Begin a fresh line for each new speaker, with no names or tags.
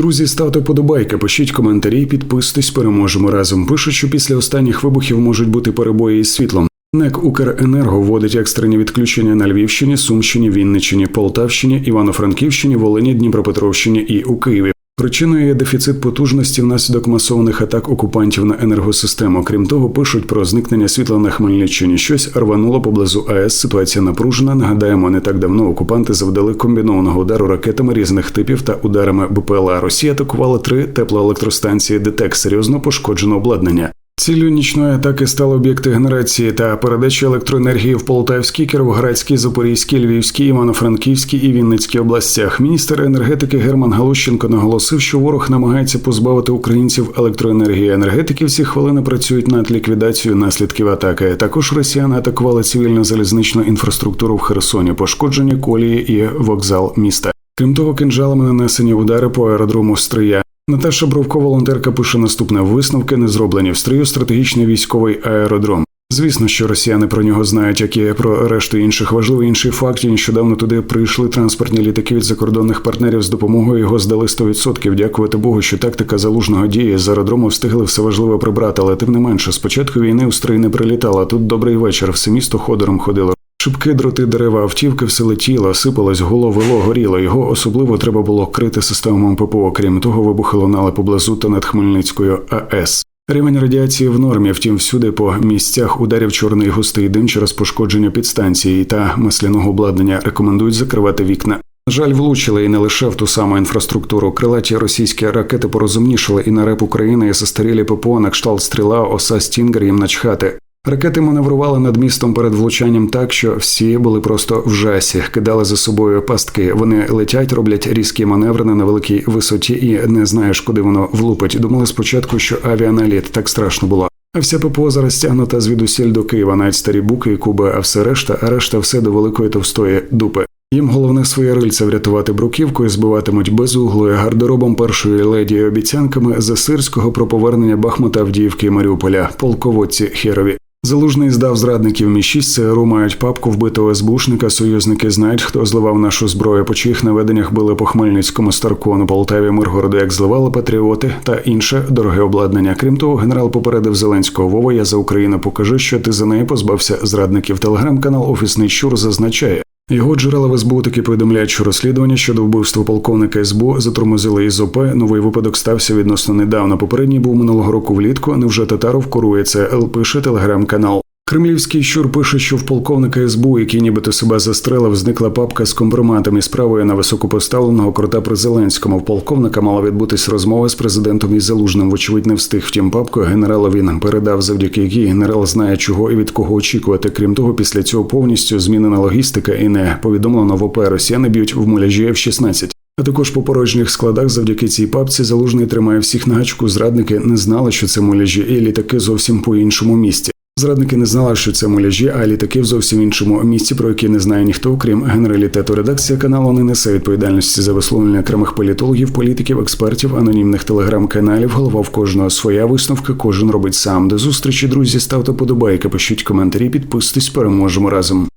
Друзі, ставте подобайки, пишіть коментарі, підписуйтесь, переможемо разом. Пишуть, що після останніх вибухів можуть бути перебої із світлом. НЕК Укренерго вводить екстрені відключення на Львівщині, Сумщині, Вінниччині, Полтавщині, Івано-Франківщині, Волині, Дніпропетровщині і у Києві. Причиною є дефіцит потужності внаслідок масованих атак окупантів на енергосистему. Крім того, пишуть про зникнення світла на Хмельниччині. Щось рвануло поблизу АЕС. Ситуація напружена. Нагадаємо, не так давно окупанти завдали комбінованого удару ракетами різних типів та ударами БПЛА. Росія атакувала три теплоелектростанції ДТЕК. Серйозно пошкоджено обладнання. Ціллю нічної атаки стали об'єкти генерації та передачі електроенергії в Полтавській, Кіровоградській, Запорізькій, Львівській, Івано-Франківській і Вінницькій областях. Міністр енергетики Герман Галущенко наголосив, що ворог намагається позбавити українців електроенергії. Енергетики всі хвилини працюють над ліквідацією наслідків атаки. Також росіяни атакували цивільну залізничну інфраструктуру в Херсоні, пошкоджені колії і вокзал міста. Крім того, кинжалами нанесені удари по аеродрому Стрия. Наташа Бровко, волонтерка, пише наступне: висновки не зроблені в стрию стратегічний військовий аеродром. Звісно, що росіяни про нього знають, як і про решту інших. Важливий інший факт. Нещодавно туди прийшли транспортні літаки від закордонних партнерів з допомогою його здали 100%. Дякувати Богу, що тактика залужного діє з аеродрому встигли все важливе прибрати, але тим не менше, спочатку війни у стрий не прилітала. Тут добрий вечір. Все місто ходором ходило. Шибки, дроти, дерева, автівки все летіло, сипалось, гуло, вело, горіло. Його особливо треба було крити системами ППО. Крім того, вибухи лунали поблизу та над Хмельницькою АЕС. Рівень радіації в нормі, втім, всюди по місцях ударів чорний густий дим через пошкодження підстанції та масляного обладнання рекомендують закривати вікна. На Жаль, влучили і не лише в ту саму інфраструктуру. Крилаті російські ракети порозумнішали і на реп України і застарілі ППО на кшталт стріла, оса Стінгер їм начхати. Ракети маневрували над містом перед влучанням так, що всі були просто в жасі, кидали за собою пастки. Вони летять, роблять різкі маневри на невеликій висоті і не знаєш, куди воно влупить. Думали спочатку, що авіаналіт так страшно було. А вся ППО зараз тягнута звідусіль до Києва, навіть старі буки і куби, а все решта, а решта все до великої товстої дупи. Їм головне своє рильце врятувати бруківкою, збиватимуть безуглою гардеробом першої леді і обіцянками Засирського про повернення Бахмута Авдіївки і Маріуполя, полководці херові. Залужний здав зрадників мі 6 ЦРУ мають папку вбитого СБУшника. Союзники знають, хто зливав нашу зброю, по чиїх наведеннях били по Хмельницькому Старкону, Полтаві, Миргороду, як зливали патріоти та інше дороге обладнання. Крім того, генерал попередив Зеленського Вова. Я за Україну покажи, що ти за неї позбався зрадників. Телеграм-канал Офісний Щур зазначає. Його джерела в СБУ таки повідомляють, що розслідування щодо вбивства полковника СБУ затормозили із ОП. Новий випадок стався відносно недавно. Попередній був минулого року влітку. Невже Татаров курує це? Л пише телеграм-канал. Кремлівський щур пише, що в полковника СБУ, який нібито себе застрелив, зникла папка з компроматом і справою на високопоставленого крота при Зеленському. В полковника мала відбутись розмова з президентом і залужним. Вочевидь, не встиг. Втім, папку генерала він передав, завдяки якій генерал знає, чого і від кого очікувати. Крім того, після цього повністю змінена логістика і не повідомлено в ОП Росіяни б'ють в муляжі F-16. А також по порожніх складах завдяки цій папці залужний тримає всіх на гачку. Зрадники не знали, що це муляжі, і літаки зовсім по іншому місці. Зрадники не знали, що це муляжі, а літаки в зовсім іншому місці, про які не знає ніхто, крім генералітету. Редакція каналу не несе відповідальності за висловлення окремих політологів, політиків, експертів, анонімних телеграм-каналів. Голова в кожного своя висновка, кожен робить сам. До зустрічі, друзі, ставте подобайки, пишіть коментарі, підписуйтесь, переможемо разом.